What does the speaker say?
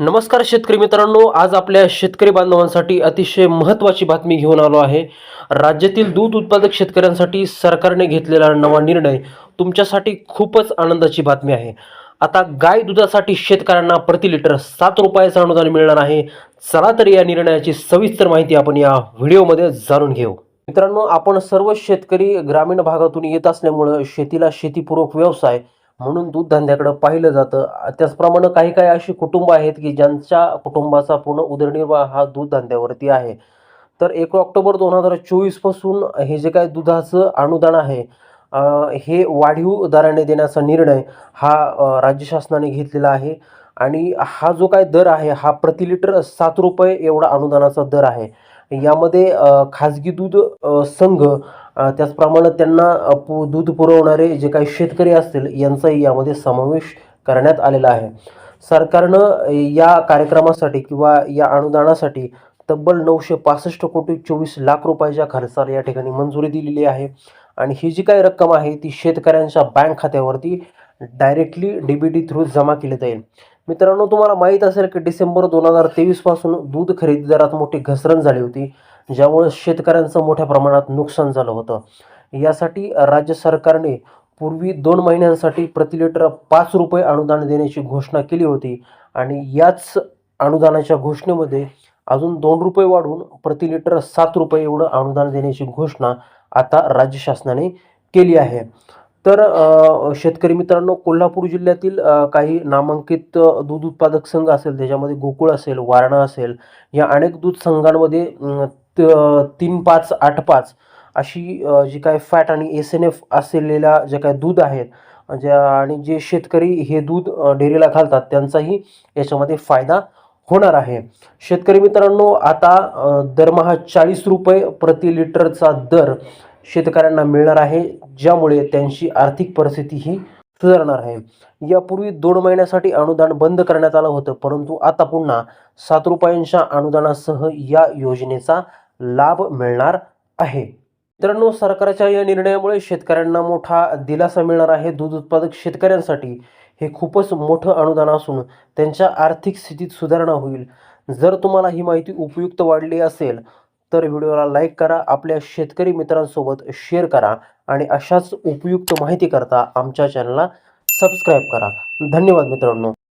नमस्कार शेतकरी मित्रांनो आज आपल्या शेतकरी बांधवांसाठी अतिशय महत्त्वाची बातमी घेऊन आलो आहे. राज्यातील दूध उत्पादक शेतकऱ्यांसाठी सरकारने घेतलेला नवा निर्णय तुमच्यासाठी खूपच आनंदाची बातमी आहे. आता गाय दुधासाठी शेतकऱ्यांना प्रति लिटर सात रुपयाचं अनुदान मिळणार आहे. चला तर या निर्णयाची सविस्तर माहिती आपण या व्हिडिओमध्ये जाणून घेऊ. मित्रांनो आपण सर्व शेतकरी ग्रामीण भागातून येत असल्यामुळं शेतीला शेतीपूरक व्यवसाय म्हणून दूध धंद्याकडे पाहिलं जातं. त्याचप्रमाणे काही काही अशी कुटुंब आहेत की ज्यांच्या कुटुंबाचा पूर्ण उदरनिर्वाह हा दूध धंद्यावरती आहे. तर एक ऑक्टोबर दोन हजार चोवीसपासून हे जे काय दुधाचं अनुदान आहे हे वाढीव दराने देण्याचा निर्णय हा राज्य शासनाने घेतलेला आहे. आणि हा जो काय दर आहे हा प्रति लिटर सात रुपये एवढा अनुदानाचा दर आहे. यामध्ये खाजगी दूध संघ त्याचप्रमाणे त्यांना पु दूध पुरवणारे जे काही शेतकरी असतील यांचाही यामध्ये समावेश करण्यात आलेला आहे. सरकारनं या कार्यक्रमासाठी किंवा या अनुदानासाठी तब्बल नऊशे पासष्ट कोटी चोवीस लाख रुपयाच्या खर्चाला या ठिकाणी मंजुरी दिलेली आहे. आणि ही जी काही रक्कम आहे ती शेतकऱ्यांच्या बँक खात्यावरती डायरेक्टली डी बी थ्रू जमा केली जाईल. मित्रांनो तुम्हाला माहीत असेल की डिसेंबर दोन हजार तेवीसपासून दूध खरेदीदारात मोठी घसरण झाली होती. ज्यामुळे शेतकऱ्यांचं मोठ्या प्रमाणात नुकसान झालं होतं. यासाठी राज्य सरकारने पूर्वी दोन महिन्यांसाठी प्रति लिटर पाच रुपये अनुदान देण्याची घोषणा केली होती आणि याच अनुदानाच्या घोषणेमध्ये अजून दोन रुपये वाढून प्रति लिटर सात रुपये एवढं अनुदान देण्याची घोषणा आता राज्य शासनाने केली आहे. तर शेतकरी मित्रांनो कोल्हापूर जिल्ह्यातील काही नामांकित दूध उत्पादक संघ असेल त्याच्यामध्ये गोकुळ असेल वारणा असेल या अनेक दूध संघांमध्ये तीन पाच आठ पाच अशी जी काय फॅट आणि एस एन एफ असलेल्या जे काय दूध आहेत ज्या आणि जे शेतकरी हे दूध डेअरीला घालतात त्यांचाही याच्यामध्ये फायदा होणार आहे. शेतकरी मित्रांनो आता दरमहा चाळीस रुपये प्रति लिटरचा दर शेतकऱ्यांना मिळणार आहे ज्यामुळे त्यांची आर्थिक परिस्थिती ही सुधारणार आहे. यापूर्वी दोन महिन्यासाठी अनुदान बंद करण्यात आलं होतं परंतु आता पुन्हा सात रुपयांच्या अनुदानासह या योजनेचा लाभ मिळणार आहे. मित्रांनो सरकारच्या या निर्णयामुळे शेतकऱ्यांना मोठा दिलासा मिळणार आहे. दूध उत्पादक शेतकऱ्यांसाठी हे खूपच मोठं अनुदान असून त्यांच्या आर्थिक स्थितीत सुधारणा होईल. जर तुम्हाला ही माहिती उपयुक्त वाढली असेल तर व्हिडिओला लाईक करा आपल्या शेतकरी मित्रांसोबत शेअर करा आणि अशाच उपयुक्त माहिती करता आमच्या चॅनलला सबस्क्राईब करा. धन्यवाद मित्रांनो.